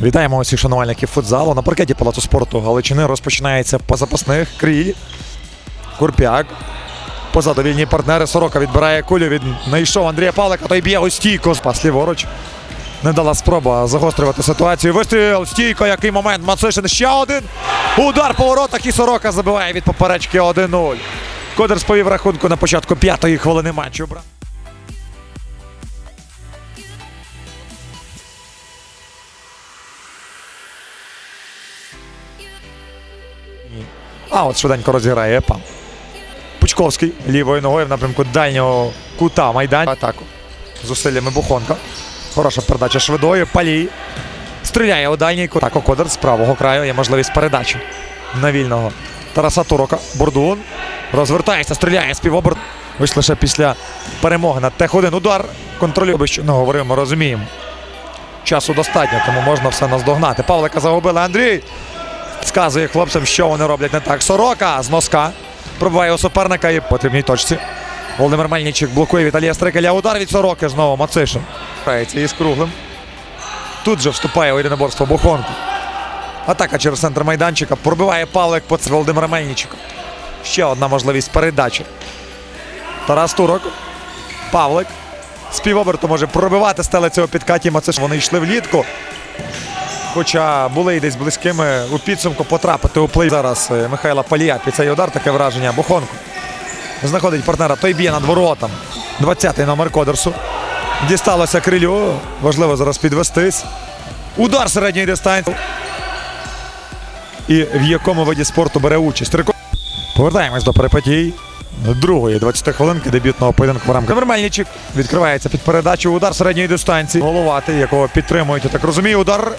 Вітаємо усіх шанувальників футзалу. На паркеті Палацу спорту Галичини розпочинається по запасних. Крій. Курпяк. Позаду вільні партнери. Сорока відбирає кулю. Від знайшов Андрія Павлика. Той б'є у стійку. Спас ліворуч. Не дала спроба загострювати ситуацію. Вистріл, стійко, який момент. Мацишин ще один. Удар по воротах і Сорока забиває від поперечки 1-0. Кодер сповів рахунку на початку п'ятої хвилини матчу. А от швиденько розіграє Епа. Пучковський лівою ногою в напрямку дальнього кута майдан. Атаку. Зусиллями Бухонка. Хороша передача швидою. Палій. Стріляє у дальній кут. Так, Окодер з правого краю. Є можливість передачі на вільного Тараса Турока. Бурдун. Розвертається, стріляє співоборот. Вийшли лише після перемоги на Тех-1. Удар. Контролює, що не говоримо, розуміємо. Часу достатньо, тому можна все наздогнати. Павлика загубили Андрій. Сказує хлопцям, що вони роблять не так. Сорока з носка. Пробиває у суперника і потрібній точці. Володимир Мельничик блокує Віталія Стрикеля. Удар від Сороки знову Мацишин. Грається із круглим. Тут же вступає у єдиноборство Бухонко. Атака через центр майданчика. Пробиває Павлик по Володимира Мельничика. Ще одна можливість передачі. Тарас Турок. Павлик. З півоберту може пробивати стелиться у підкаті Мацишин. Вони йшли влітку. Хоча були й десь близькими у підсумку потрапити у плей. Зараз е, Михайла Палія під цей удар таке враження. Бухонко знаходить партнера. Той б'є над воротом. 20-й номер Кодерсу. Дісталося крилю. Важливо зараз підвестись. Удар середньої дистанції. І в якому виді спорту бере участь. Повертаємось до перипетій. Другої 20 хвилинки дебютного поєдинку в рамках. Мельничик відкривається під передачу. Удар середньої дистанції. Головати, якого підтримують, я так розумію. Удар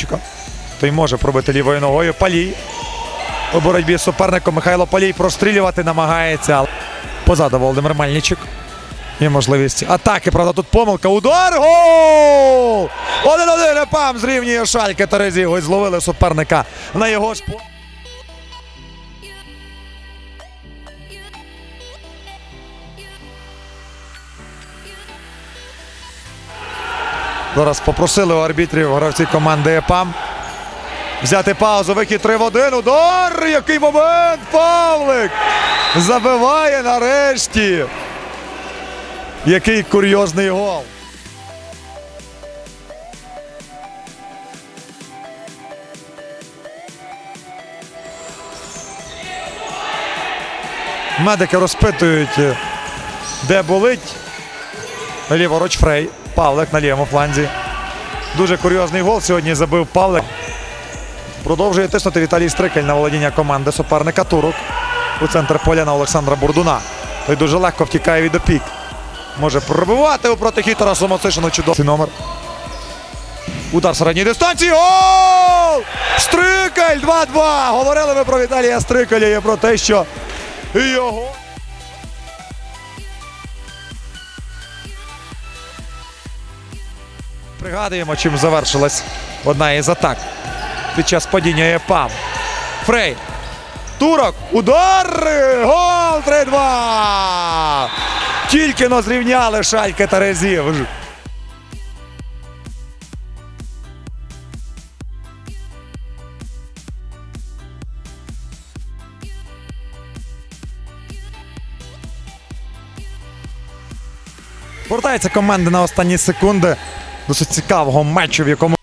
Чика. Той може пробити лівою ногою. Палій. У боротьбі з суперником Михайло Палій прострілювати намагається. Позаду Володимир Мальничик Є можливість атаки. Правда, тут помилка. Удар. Гол! Один-один. Пам зрівнює шальки Терезі. Ось зловили суперника на його ж. Зараз попросили у арбітрів гравці команди ЕПАМ взяти паузу. Вихід 3 в 1. Удар! Який момент! Павлик! Забиває нарешті. Який курйозний гол. Медики розпитують, де болить. Ліворуч Фрей. Павлик на лівому фланзі. Дуже курйозний гол сьогодні забив Павлик. Продовжує тиснути Віталій Стрикель на володіння команди суперника Турок у центр поля на Олександра Бурдуна. Той дуже легко втікає від опік. Може пробивати у протихід Тарасу чудовий номер. Удар середньої дистанції. Гол! Стрикель 2-2. Говорили ми про Віталія Стрикеля і про те, що його. Пригадуємо, чим завершилась одна із атак під час падіння ЕПАМ. Фрей. Турок. Удар! Гол 3-2! Тільки но зрівняли шальки Терезів. Повертається команда на останні секунди. Досить цікавого матчу, в якому